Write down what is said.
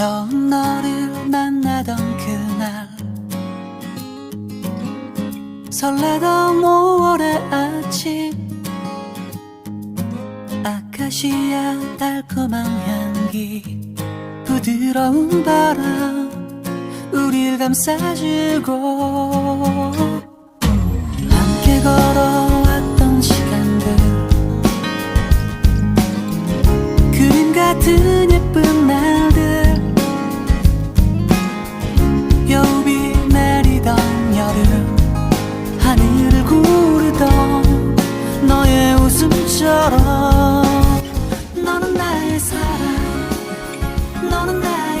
처음 너를 만나던 그날 설레던 5월의 아침 아카시아 달콤한 향기 부드러운 바람 감싸주고 함께 걸어왔던 시간들. 그림 같은 예쁜 날들. 여우비 내리던 여름. 하늘을 구르던 너의 웃음처럼. 너는 나의 사랑. 너는 나의